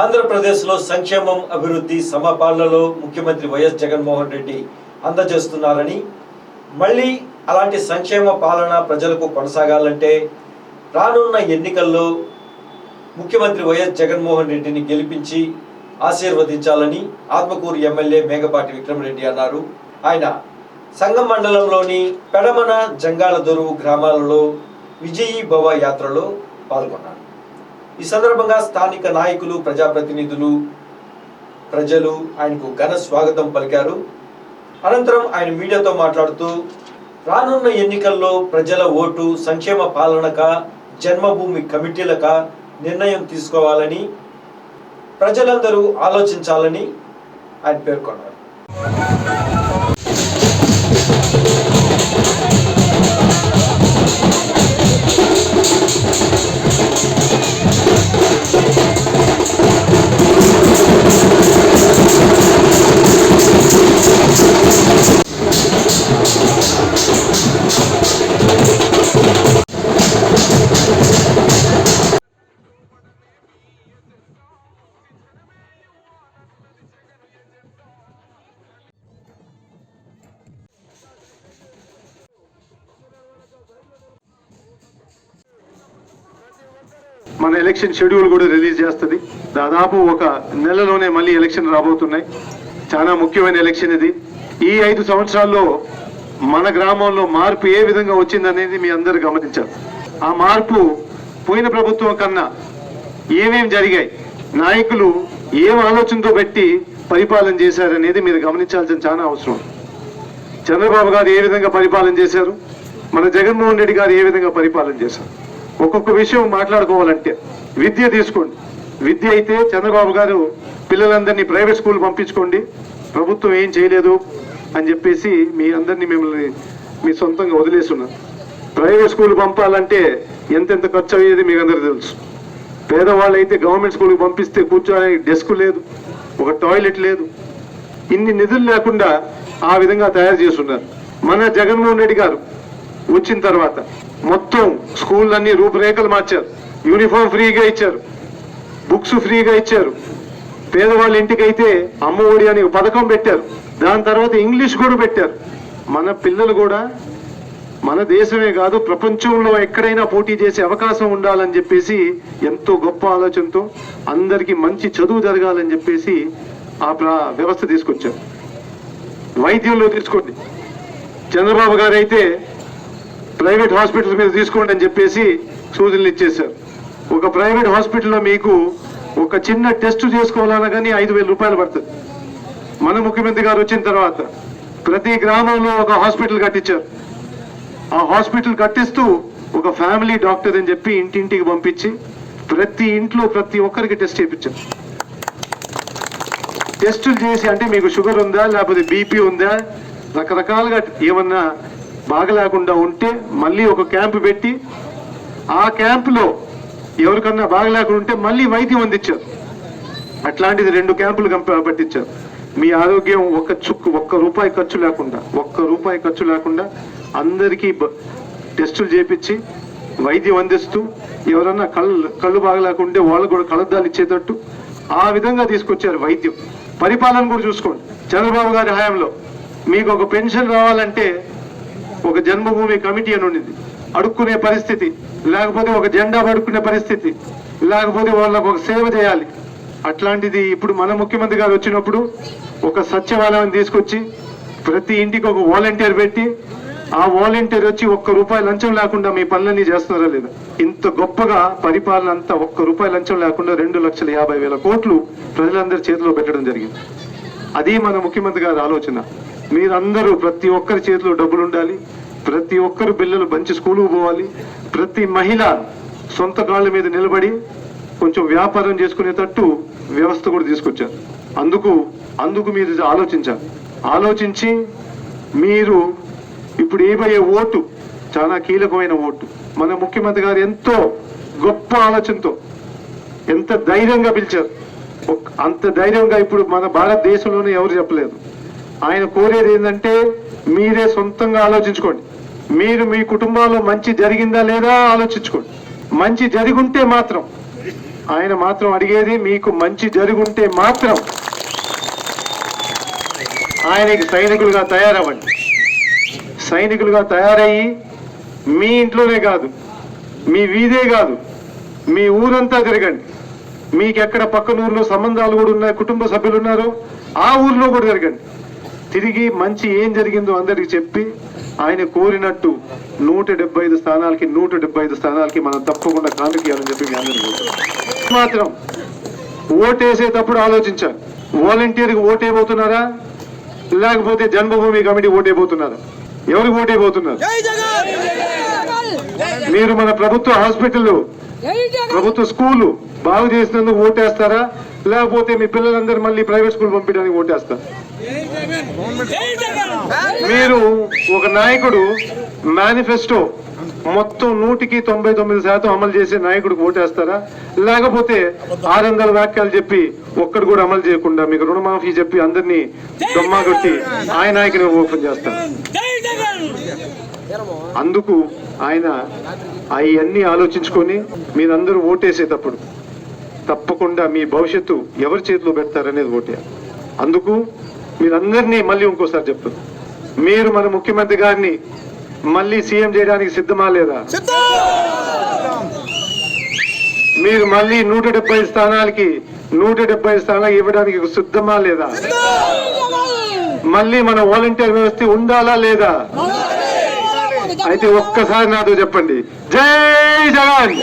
ఆంధ్రప్రదేశ్లో సంక్షేమం అభివృద్ధి సమపాలనలో ముఖ్యమంత్రి వైఎస్ జగన్మోహన్ రెడ్డి అందజేస్తున్నారని మళ్ళీ అలాంటి సంక్షేమ పాలన ప్రజలకు కొనసాగాలంటే రానున్న ఎన్నికల్లో ముఖ్యమంత్రి వైఎస్ జగన్మోహన్ రెడ్డిని గెలిపించి ఆశీర్వదించాలని ఆత్మకూరు ఎమ్మెల్యే మేఘపాటి విక్రమరెడ్డి అన్నారు. ఆయన సంగం మండలంలోని పెడమన జంగాళదొరువు గ్రామాలలో విజయీ భవ యాత్రలో పాల్గొన్నారు. ఈ సందర్భంగా స్థానిక నాయకులు ప్రజాప్రతినిధులు ప్రజలు ఆయనకు ఘన స్వాగతం పలికారు. అనంతరం ఆయన మీడియాతో మాట్లాడుతూ రానున్న ఎన్నికల్లో ప్రజల ఓటు సంక్షేమ పాలనక జన్మభూమి కమిటీలక నిర్ణయం తీసుకోవాలని ప్రజలందరూ ఆలోచించాలని ఆయన పేర్కొన్నారు. మన ఎలక్షన్ షెడ్యూల్ కూడా రిలీజ్ చేస్తుంది. దాదాపు ఒక నెలలోనే మళ్ళీ ఎలక్షన్ రాబోతున్నాయి. చాలా ముఖ్యమైన ఎలక్షన్ ఇది. ఈ ఐదు సంవత్సరాల్లో మన గ్రామంలో మార్పు ఏ విధంగా వచ్చిందనేది మీ అందరు గమనించారు ఆ మార్పు పోయిన ప్రభుత్వం కన్నా ఏమేం జరిగాయి నాయకులు ఏం ఆలోచనతో పెట్టి పరిపాలన చేశారనేది మీరు గమనించాల్సిన చాలా అవసరం. చంద్రబాబు గారు ఏ విధంగా పరిపాలన చేశారు? మన జగన్మోహన్ రెడ్డి గారు ఏ విధంగా పరిపాలన చేశారు? ఒక్కొక్క విషయం మాట్లాడుకోవాలంటే విద్య తీసుకోండి. విద్య అయితే చంద్రబాబు గారు పిల్లలందరినీ ప్రైవేట్ స్కూల్ పంపించుకోండి. ప్రభుత్వం ఏం చేయలేదు అని చెప్పేసి మీ అందరినీ మిమ్మల్ని మీ సొంతంగా వదిలేస్తున్నారు ప్రైవేట్ స్కూల్ పంపాలంటే ఎంతెంత ఖర్చు అయ్యేది మీకు అందరికీ తెలుసు. పేదవాళ్ళు అయితే గవర్నమెంట్ స్కూల్కి పంపిస్తే కూర్చోడానికి డెస్క్ లేదు ఒక టాయిలెట్ లేదు. ఇన్ని నిధులు లేకుండా ఆ విధంగా తయారు చేస్తున్నారు. మన జగన్మోహన్ రెడ్డి గారు వచ్చిన తర్వాత మొత్తం స్కూళ్ళన్నీ రూపురేఖలు మార్చారు. యూనిఫామ్ ఫ్రీగా ఇచ్చారు. బుక్స్ ఫ్రీగా ఇచ్చారు. పేదవాళ్ళ ఇంటికైతే అమ్మ ఒడి అని పథకం పెట్టారు. దాని తర్వాత ఇంగ్లీష్ కూడా పెట్టారు. మన పిల్లలు కూడా మన దేశమే కాదు ప్రపంచంలో ఎక్కడైనా పోటీ చేసే అవకాశం ఉండాలని చెప్పేసి ఎంతో గొప్ప ఆలోచనతో అందరికీ మంచి చదువు జరగాలని చెప్పేసి ఆ వ్యవస్థ తీసుకొచ్చారు. వైద్యంలో తీసుకోండి. చంద్రబాబు గారు అయితే ప్రైవేట్ హాస్పిటల్ మీద తీసుకోండి అని చెప్పేసి సూచనలు ఇచ్చేశారు. ఒక ప్రైవేట్ హాస్పిటల్లో మీకు ఒక చిన్న టెస్ట్ చేసుకోవాలన్నా కానీ ఐదు వేల రూపాయలు పడుతుంది. మన ముఖ్యమంత్రి గారు వచ్చిన తర్వాత ప్రతి గ్రామంలో ఒక హాస్పిటల్ కట్టించారు. ఆ హాస్పిటల్ కట్టిస్తూ ఒక ఫ్యామిలీ డాక్టర్ అని చెప్పి ఇంటింటికి పంపించి ప్రతి ఇంట్లో ప్రతి ఒక్కరికి టెస్ట్ చేయించారు. టెస్టులు చేసి అంటే మీకు షుగర్ ఉందా లేకపోతే బీపీ ఉందా రకరకాలుగా ఏమన్నా బాగలేకుండా ఉంటే మళ్ళీ ఒక క్యాంపు పెట్టి ఆ క్యాంపులో ఎవరికన్నా బాగలేకుండా ఉంటే మళ్ళీ వైద్యం అందించారు. అట్లాంటిది రెండు క్యాంపులు పట్టించారు. మీ ఆరోగ్యం ఒక్క చుక్కు ఒక్క రూపాయి ఖర్చు లేకుండా ఒక్క రూపాయి ఖర్చు లేకుండా అందరికీ టెస్టులు చేపించి వైద్యం అందిస్తూ ఎవరన్నా కళ్ళు కళ్ళు బాగలేకుంటే వాళ్ళు కూడా కళ్ళద్దాలు ఇచ్చేటట్టు ఆ విధంగా తీసుకొచ్చారు వైద్యం. పరిపాలన కూడా చూసుకోండి. చంద్రబాబు గారి హయాంలో మీకు ఒక పెన్షన్ రావాలంటే ఒక జన్మభూమి కమిటీ అని ఉండింది అడుక్కునే పరిస్థితి లేకపోతే ఒక జెండా పడుకునే పరిస్థితి లేకపోతే వాళ్ళకు ఒక సేవ చేయాలి. అట్లాంటిది ఇప్పుడు మన ముఖ్యమంత్రి గారు వచ్చినప్పుడు ఒక సచివాలయం తీసుకొచ్చి ప్రతి ఇంటికి ఒక వాలంటీర్ పెట్టి ఆ వాలంటీర్ వచ్చి ఒక్క రూపాయి లంచం లేకుండా మీ పనులన్నీ చేస్తున్నారా లేదా? ఇంత గొప్పగా పరిపాలన అంతా ఒక్క రూపాయి లంచం లేకుండా రెండు లక్షల యాభై వేల కోట్లు ప్రజలందరి చేతిలో పెట్టడం జరిగింది. అది మన ముఖ్యమంత్రి గారి ఆలోచన. మీరందరూ ప్రతి ఒక్కరి చేతిలో డబ్బులు ఉండాలి ప్రతి ఒక్కరు పిల్లలు మంచి స్కూలుకు పోవాలి. ప్రతి మహిళ సొంత కాళ్ళ మీద నిలబడి కొంచెం వ్యాపారం చేసుకునేటట్టు వ్యవస్థ కూడా తీసుకొచ్చారు. అందుకు అందుకు మీరు ఆలోచించాలి. ఆలోచించి మీరు ఇప్పుడు ఏమయ్యే ఓటు చాలా కీలకమైన ఓటు. మన ముఖ్యమంత్రి గారు ఎంతో గొప్ప ఆలోచనతో ఎంత ధైర్యంగా పిలిచారు. అంత ధైర్యంగా ఇప్పుడు మన భారతదేశంలోనే ఎవరు చెప్పలేదు. ఆయన కోరేది ఏంటంటే మీరే సొంతంగా ఆలోచించుకోండి. మీరు మీ కుటుంబంలో మంచి జరిగిందా లేదా ఆలోచించుకోండి. మంచి జరుగుంటే మాత్రం. ఆయన మాత్రం అడిగేది మీకు మంచి జరుగుంటే మాత్రం. ఆయనకి సైనికులుగా తయారవ్వండి. సైనికులుగా తయారయ్యి మీ ఇంట్లోనే కాదు మీ వీధే కాదు మీ ఊరంతా తిరగండి. మీకు ఎక్కడ పక్కన ఊర్లో సంబంధాలు కూడా ఉన్నాయి కుటుంబ సభ్యులు ఉన్నారో ఆ ఊర్లో కూడా తిరగండి. తిరిగి మంచి ఏం జరిగిందో అందరికి చెప్పి ఆయన కోరినట్టు నూట డెబ్బై ఐదు స్థానాలకి నూట డెబ్బై ఐదు స్థానాలకి మనం తప్పకుండా కానుకీయాలని చెప్పి కోరుతున్నాను. మాత్రం ఓటేసేటప్పుడు ఆలోచించాలి. వాలంటీర్కి ఓటేయబోతున్నారా? లేకపోతే జన్మభూమి కమిటీ ఓటేయబోతున్నారా? ఎవరికి ఓటేయబోతున్నారు? మీరు మన ప్రభుత్వ హాస్పిటల్ ప్రభుత్వ స్కూలు బాగు చేసినందుకు ఓటేస్తారా? లేకపోతే మీ పిల్లలందరూ మళ్ళీ ప్రైవేట్ స్కూల్ పంపించడానికి ఓటేస్తారా మీరు ఒక నాయకుడు మేనిఫెస్టో మొత్తం నూటికి తొంభై తొమ్మిది శాతం అమలు చేసే నాయకుడికి ఓటేస్తారా? లేకపోతే ఆరు వందల వాక్యాలు చెప్పి ఒక్కడు కూడా అమలు చేయకుండా మీకు రుణమాఫీ చెప్పి అందరినీ దొమ్మా కొట్టి ఆయన నాయకుని ఓపెన్ చేస్తారు అందుకు ఆయన అవన్నీ ఆలోచించుకొని మీరందరూ ఓటేసేటప్పుడు తప్పకుండా మీ భవిష్యత్తు ఎవరి చేతిలో పెడతారనేది ఓటేయాలి అందుకు మీరందరినీ మళ్ళీ ఇంకోసారి చెప్తాను మీరు మన ముఖ్యమంత్రి గారిని మళ్ళీ సీఎం చేయడానికి సిద్ధమా లేదా? మీరు మళ్ళీ నూట డెబ్బై స్థానాలకి నూట డెబ్బై స్థానాలు ఇవ్వడానికి సిద్ధమా లేదా? మళ్ళీ మన వాలంటీర్ వ్యవస్థ ఉండాలా లేదా? అయితే ఒక్కసారి నాతో చెప్పండి. జై జగన్!